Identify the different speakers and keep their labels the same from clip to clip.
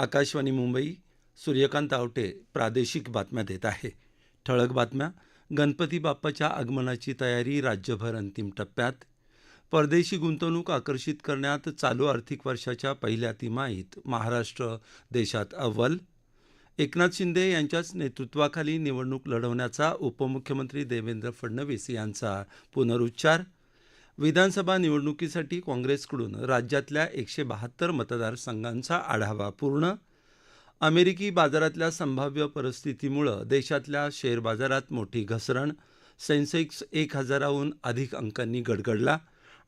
Speaker 1: आकाशवाणी मुंबई सूर्यकांत आवटे प्रादेशिक बातम्या देत आहे ठळक बातम्या गणपती बाप्पाच्या आगमनाची तयारी राज्यभर अंतिम टप्प्यात परदेशी गुंतवणूक आकर्षित करण्यात चालू आर्थिक वर्षाच्या पहिल्या तिमाहीत महाराष्ट्र देशात अव्वल एकनाथ शिंदे यांच्याच नेतृत्वाखाली निवडणूक लढवण्याचा उपमुख्यमंत्री देवेंद्र फडणवीस यांचा पुनरुच्चार विधानसभा निवडणुकीसाठी काँग्रेसकडून राज्यातल्या एकशे बहात्तर मतदारसंघांचा आढावा पूर्ण अमेरिकी बाजारातल्या संभाव्य परिस्थितीमुळं देशातल्या शेअर बाजारात मोठी घसरण सेन्सेक्स एक हजाराहून अधिक अंकांनी गडगडला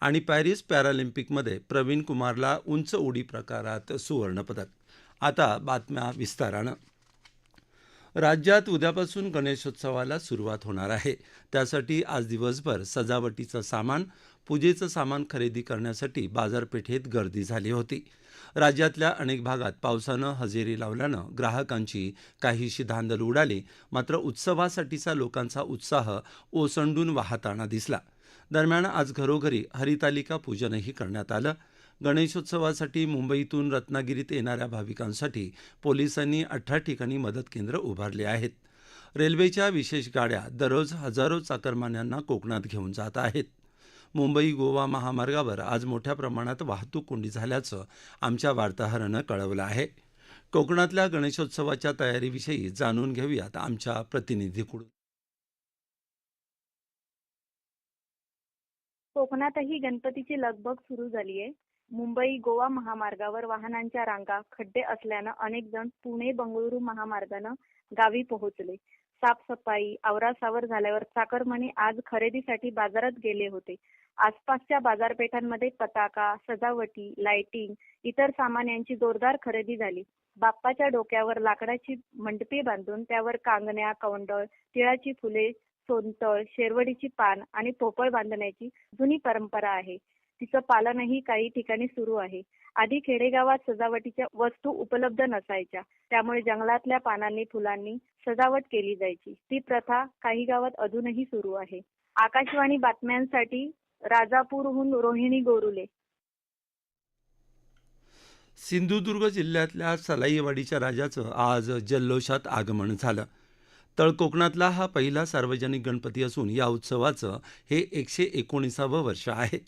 Speaker 1: आणि पॅरिस पॅरालिम्पिकमध्ये प्रवीण कुमारला उंच उडी प्रकारात सुवर्णपदक आता बातम्या विस्तारानं राज्यात उद्यापासून गणेशोत्सवाला सुरुवात होणार आहे त्यासाठी आज दिवसभर सजावटीचं सामान पूजेचं सामान खरेदी करण्यासाठी बाजारपेठेत गर्दी झाली होती राज्यातल्या अनेक भागात पावसानं हजेरी लावल्यानं ग्राहकांची काहीशी धांदल उडाली मात्र उत्सवासाठीचा लोकांचा उत्साह ओसंडून वाहताना दिसला दरम्यान आज घरोघरी हरितालिका पूजनही करण्यात आलं गणेशोत्सवासाठी मुंबईतून रत्नागिरीत येणाऱ्या भाविकांसाठी पोलिसांनी अठरा ठिकाणी मदत केंद्र उभारली आहेत रेल्वेच्या विशेष गाड्या दररोज हजारो चाकरमान्यांना कोकणात घेऊन जात आहेत मुंबई गोवा महामार्गावर आज मोठ्या प्रमाणात वाहतूक कोंडी झाल्याचं आमच्या वार्ताहरानं कळवलं आहे कोकणातल्या गणेशोत्सवाच्या तयारीविषयी जाणून घेऊयात आमच्या प्रतिनिधीकडून
Speaker 2: कोकणातही गणपतीची लगबग सुरू झाली आहे मुंबई गोवा महामार्गावर वाहनांच्या रांगा खड्डे असल्यानं अनेक जण पुणे बंगळुरू महामार्गानं गावी पोहोचले साफसफाई आवरासावर झाल्यावर चाकरमणी आज खरेदीसाठी बाजारात गेले होते आसपासच्या बाजारपेठांमध्ये पताका सजावटी लाइटिंग इतर सामान यांची जोरदार खरेदी झाली बाप्पाच्या डोक्यावर लाकडाची मंडपी बांधून त्यावर कांगण्या कवंडळ तिळाची फुले सोनतळ शेरवडीची पान आणि पोपळ बांधण्याची जुनी परंपरा आहे तिचं पालनही काही ठिकाणी सुरू आहे आधी खेडेगावात सजावटीच्या वस्तू उपलब्ध नसायच्या त्यामुळे जंगलातल्या पानांनी फुलांनी सजावट केली जायची ती प्रथा काही गावात अजूनही सुरू आहे आकाशवाणी बातम्यांसाठी राजापूरहून रोहिणी गोरुले
Speaker 1: सिंधुदुर्ग जिल्ह्यातल्या सलाईवाडीच्या राजाचं आज जल्लोषात आगमन झालं कोकणातला हा पहिला सार्वजनिक गणपती असून या उत्सवाचं हे एकशे एकोणीसावं वर्ष आहे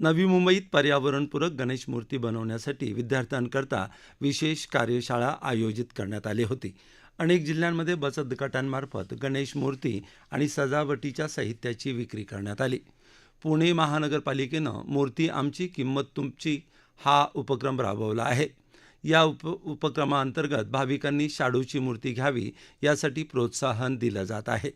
Speaker 1: नवी मुंबईत पर्यावरणपूरक गणेश मूर्ती बनवण्यासाठी विद्यार्थ्यांकरता विशेष कार्यशाळा आयोजित करण्यात आली होती अनेक जिल्ह्यांमध्ये बचत गटांमार्फत गणेश मूर्ती आणि सजावटीच्या साहित्याची विक्री करण्यात आली पुणे महानगरपालिकेनं मूर्ती आमची किंमत तुमची हा उपक्रम राबवला आहे या उप उपक्रमाअंतर्गत भाविकांनी शाडूची मूर्ती घ्यावी यासाठी प्रोत्साहन दिलं जात आहे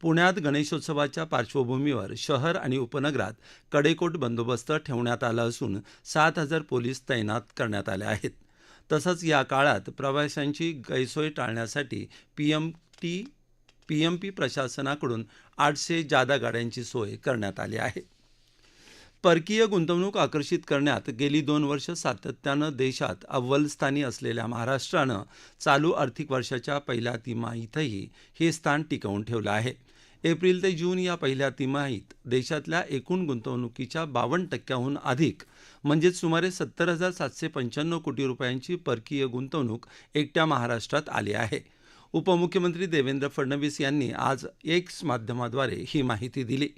Speaker 1: पुण्यात गणेशोत्सवाच्या पार्श्वभूमीवर शहर आणि उपनगरात कडेकोट बंदोबस्त ठेवण्यात आला असून सात हजार पोलीस तैनात करण्यात आले आहेत तसंच या काळात प्रवाशांची गैरसोय टाळण्यासाठी P M T P M P प्रशासनाकडून आठशे जादा गाड्यांची सोय करण्यात आली आहे परकीय गुंतवणूक आकर्षित करण्यात गेली दोन वर्ष सातत्यानं देशात अव्वलस्थानी असलेल्या महाराष्ट्रानं चालू आर्थिक वर्षाच्या पहिल्या तिमाहीतही हे स्थान टिकवून ठेवलं आहे एप्रिल ते जून या पहिल्या तिमाहीत देशातल्या एकूण गुंतवणुकीच्या बावन्न टक्क्याहून अधिक म्हणजेच सुमारे सत्तर हजार सातशे पंच्याण्णव कोटी रुपयांची परकीय गुंतवणूक एकट्या महाराष्ट्रात आली आहे उपमुख्यमंत्री देवेंद्र फडणवीस यांनी आज एक्स माध्यमाद्वारे ही माहिती दिली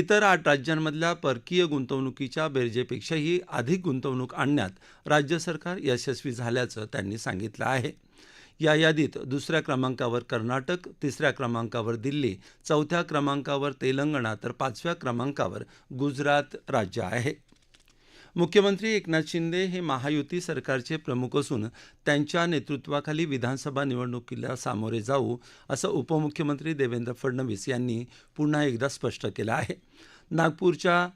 Speaker 1: इतर आठ राज्यांमधल्या परकीय गुंतवणुकीच्या बेरजेपेक्षाही अधिक गुंतवणूक आणण्यात राज्य सरकार यशस्वी झाल्याचं त्यांनी सांगितलं आहे या यादीत दुसऱ्या क्रमांकावर कर्नाटक तिसऱ्या क्रमांकावर दिल्ली चौथ्या क्रमांकावर तेलंगणा तर पाचव्या क्रमांकावर गुजरात राज्य आहे मुख्यमंत्री एकनाथ शिंदे हे महायुती सरकारचे प्रमुख असून त्यांच्या नेतृत्वाखाली विधानसभा निवडणुकीला सामोरे जाऊ असं उपमुख्यमंत्री देवेंद्र फडणवीस यांनी पुन्हा एकदा स्पष्ट केलं आहे नागपूरच्या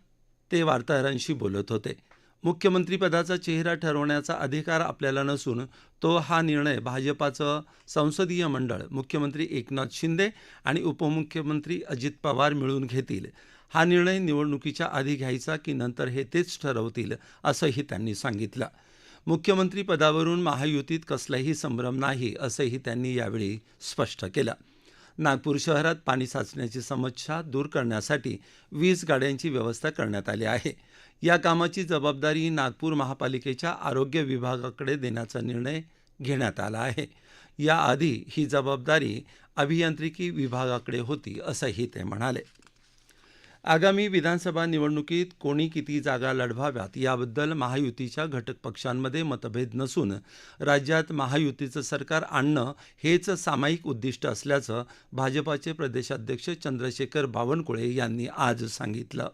Speaker 1: ते वार्ताहरांशी बोलत होते मुख्यमंत्रीपदाचा चेहरा ठरवण्याचा अधिकार आपल्याला नसून तो हा निर्णय भाजपाचं संसदीय मंडळ मुख्यमंत्री एकनाथ शिंदे आणि उपमुख्यमंत्री अजित पवार मिळून घेतील हा निर्णय निवडणुकीच्या आधी घ्यायचा की नंतर हे तेच ठरवतील असंही त्यांनी सांगितलं मुख्यमंत्री पदावरून महायुतीत कसलाही संभ्रम नाही असंही त्यांनी यावेळी स्पष्ट केलं नागपूर शहरात पाणी साचण्याची समस्या दूर करण्यासाठी वीज गाड्यांची व्यवस्था करण्यात आली आहे या कामाची जबाबदारी नागपूर महापालिकेच्या आरोग्य विभागाकडे देण्याचा निर्णय घेण्यात आला आहे याआधी ही जबाबदारी अभियांत्रिकी विभागाकडे होती असंही ते म्हणाले आगामी विधानसभा निवडणुकीत कोणी किती जागा लढवाव्यात याबद्दल महायुतीच्या घटक पक्षांमध्ये मतभेद नसून राज्यात महायुतीचं सरकार आणणं हेच सामायिक उद्दिष्ट असल्याचं भाजपाचे प्रदेशाध्यक्ष चंद्रशेखर बावनकुळे यांनी आज सांगितलं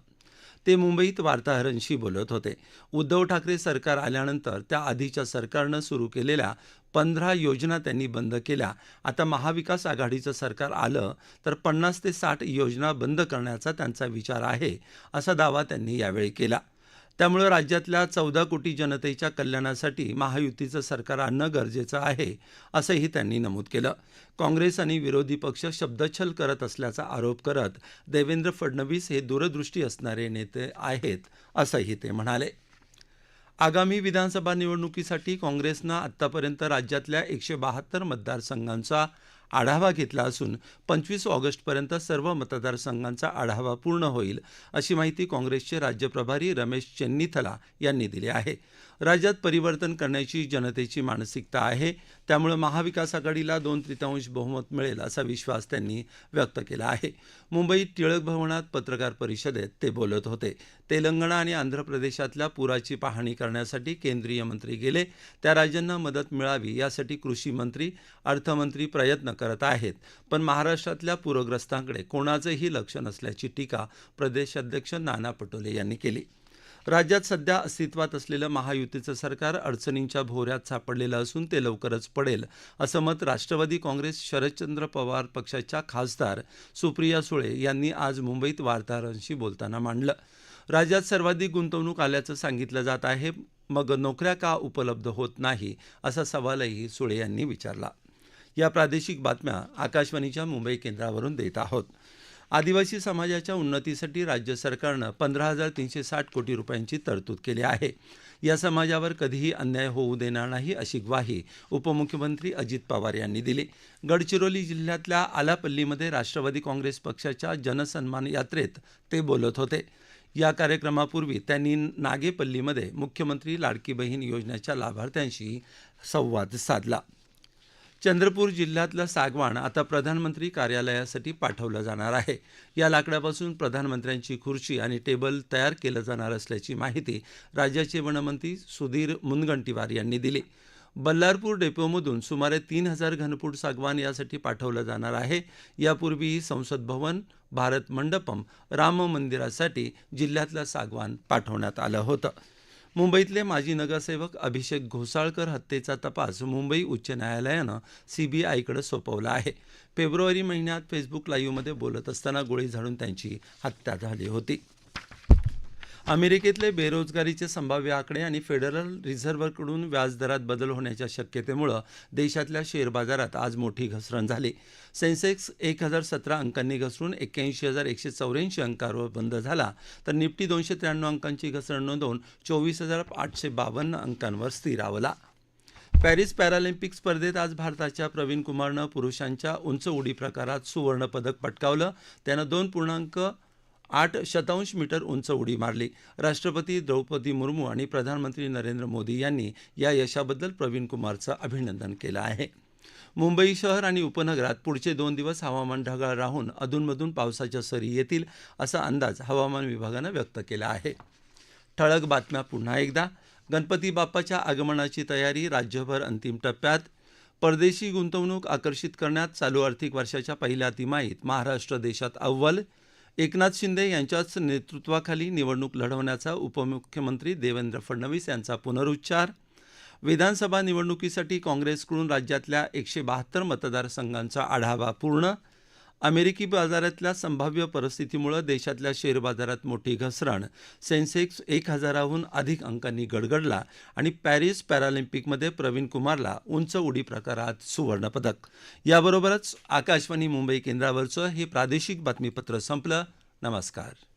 Speaker 1: ते मुंबईत वार्ताहरांशी बोलत होते उद्धव ठाकरे सरकार आल्यानंतर त्या आधीच्या सरकारनं सुरू केलेल्या पंधरा योजना त्यांनी बंद केल्या आता महाविकास आघाडीचं सरकार आलं तर पन्नास ते साठ योजना बंद करण्याचा त्यांचा विचार आहे असा दावा त्यांनी यावेळी केला त्यामुळे राज्यातल्या चौदा कोटी जनतेच्या कल्याणासाठी महायुतीचं सरकार आणणं गरजेचं आहे असंही त्यांनी नमूद केलं काँग्रेस आणि विरोधी पक्ष शब्दछल करत असल्याचा आरोप करत देवेंद्र फडणवीस हे दूरदृष्टी असणारे नेते आहेत असंही ते म्हणाले आगामी विधानसभा निवडणुकीसाठी काँग्रेसनं आतापर्यंत राज्यातल्या एकशे बहात्तर मतदारसंघांचा आढावा घेतला असून पंचवीस ऑगस्टपर्यंत सर्व मतदारसंघांचा आढावा पूर्ण होईल अशी माहिती काँग्रेसचे राज्य प्रभारी रमेश चेन्नीथला यांनी दिली आहे राज्यात परिवर्तन करण्याची जनतेची मानसिकता आहे त्यामुळे महाविकास आघाडीला दोन त्रितांश बहुमत मिळेल असा विश्वास त्यांनी व्यक्त केला आहे मुंबईत टिळक भवनात पत्रकार परिषदेत ते बोलत होते तेलंगणा आणि आंध्र प्रदेशातल्या पुराची पाहणी करण्यासाठी केंद्रीय मंत्री गेले त्या राज्यांना मदत मिळावी यासाठी कृषी मंत्री अर्थमंत्री प्रयत्न करत आहेत पण महाराष्ट्रातल्या पूरग्रस्तांकडे कोणाचंही लक्ष नसल्याची टीका प्रदेशाध्यक्ष नाना पटोले यांनी केली राज्यात सध्या अस्तित्वात असलेलं महायुतीचं सरकार अडचणींच्या भोऱ्यात सापडलेलं असून ते लवकरच पडेल असं मत राष्ट्रवादी काँग्रेस शरदचंद्र पवार पक्षाच्या खासदार सुप्रिया सुळे यांनी आज मुंबईत वार्ताहरांशी बोलताना मांडलं राज्यात सर्वाधिक गुंतवणूक आल्याचं सांगितलं जात आहे मग नोकऱ्या का उपलब्ध होत नाही असा सवालही सुळे यांनी विचारला या प्रादेशिक बातम्या आकाशवाणीच्या मुंबई केंद्रावरून देत आहोत आदिवासी समाजाच्या उन्नतीसाठी राज्य सरकारनं पंधरा हजार तीनशे साठ कोटी रुपयांची तरतूद केली आहे या समाजावर कधीही अन्याय होऊ देणार नाही अशी ग्वाही उपमुख्यमंत्री अजित पवार यांनी दिली गडचिरोली जिल्ह्यातल्या आलापल्लीमध्ये राष्ट्रवादी काँग्रेस पक्षाच्या जनसन्मान यात्रेत ते बोलत होते या कार्यक्रमापूर्वी त्यांनी नागेपल्लीमध्ये मुख्यमंत्री लाडकी बहीण योजनेच्या लाभार्थ्यांशी संवाद साधला चंद्रपूर जिल्ह्यातलं सागवान आता प्रधानमंत्री कार्यालयासाठी पाठवलं जाणार आहे या लाकडापासून प्रधानमंत्र्यांची खुर्ची आणि टेबल तयार केलं जाणार असल्याची माहिती राज्याचे वनमंत्री सुधीर मुनगंटीवार यांनी दिली बल्लारपूर डेपोमधून सुमारे तीन हजार घनफूट सागवान यासाठी पाठवलं जाणार आहे यापूर्वी संसद भवन भारत मंडपम राम मंदिरासाठी जिल्ह्यातलं सागवान पाठवण्यात आलं होतं मुंबईतले माजी नगरसेवक अभिषेक घोसाळकर हत्येचा तपास मुंबई उच्च न्यायालयानं सीबीआयकडे सोपवला आहे फेब्रुवारी महिन्यात फेसबुक लाईव्हमध्ये बोलत असताना गोळी झाडून त्यांची हत्या झाली होती अमेरिकेतले बेरोजगारीचे संभाव्य आकडे आणि फेडरल रिझर्व्हकडून व्याजदरात बदल होण्याच्या शक्यतेमुळं देशातल्या शेअर बाजारात आज मोठी घसरण झाली सेन्सेक्स एक हजार सतरा अंकांनी घसरून एक्क्याऐंशी हजार एकशे चौऱ्याऐंशी अंकांवर बंद झाला तर निफ्टी दोनशे त्र्याण्णव अंकांची घसरण नोंदवून चोवीस हजार आठशे बावन्न अंकांवर स्थिरावला पॅरिस पॅरालिम्पिक स्पर्धेत आज भारताच्या प्रवीण कुमारनं पुरुषांच्या उंच उडी प्रकारात सुवर्णपदक पटकावलं त्यानं दोन पूर्णांक आठ शतांश मीटर उंच उडी मारली राष्ट्रपती द्रौपदी मुर्मू आणि प्रधानमंत्री नरेंद्र मोदी यांनी या यशाबद्दल प्रवीण कुमारचं अभिनंदन केलं आहे मुंबई शहर आणि उपनगरात पुढचे दोन दिवस हवामान ढगाळ राहून अधूनमधून पावसाच्या सरी येतील असा अंदाज हवामान विभागानं व्यक्त केला आहे ठळक बातम्या पुन्हा एकदा गणपती बाप्पाच्या आगमनाची तयारी राज्यभर अंतिम टप्प्यात परदेशी गुंतवणूक आकर्षित करण्यात चालू आर्थिक वर्षाच्या पहिल्या तिमाहीत महाराष्ट्र देशात अव्वल एकनाथ शिंदे यांच्याच नेतृत्वाखाली निवडणूक लढवण्याचा उपमुख्यमंत्री देवेंद्र फडणवीस यांचा पुनरुच्चार विधानसभा निवडणुकीसाठी काँग्रेसकडून राज्यातल्या एकशे बहात्तर मतदारसंघांचा आढावा पूर्ण अमेरिकी बाजारातल्या संभाव्य परिस्थितीमुळे देशातल्या शेअर बाजारात मोठी घसरण सेन्सेक्स एक हजाराहून अधिक अंकांनी गडगडला आणि पॅरिस पॅरालिम्पिकमध्ये प्रवीण कुमारला उंच उडी प्रकारात सुवर्णपदक याबरोबरच आकाशवाणी मुंबई केंद्रावरचं हे प्रादेशिक बातमीपत्र संपलं नमस्कार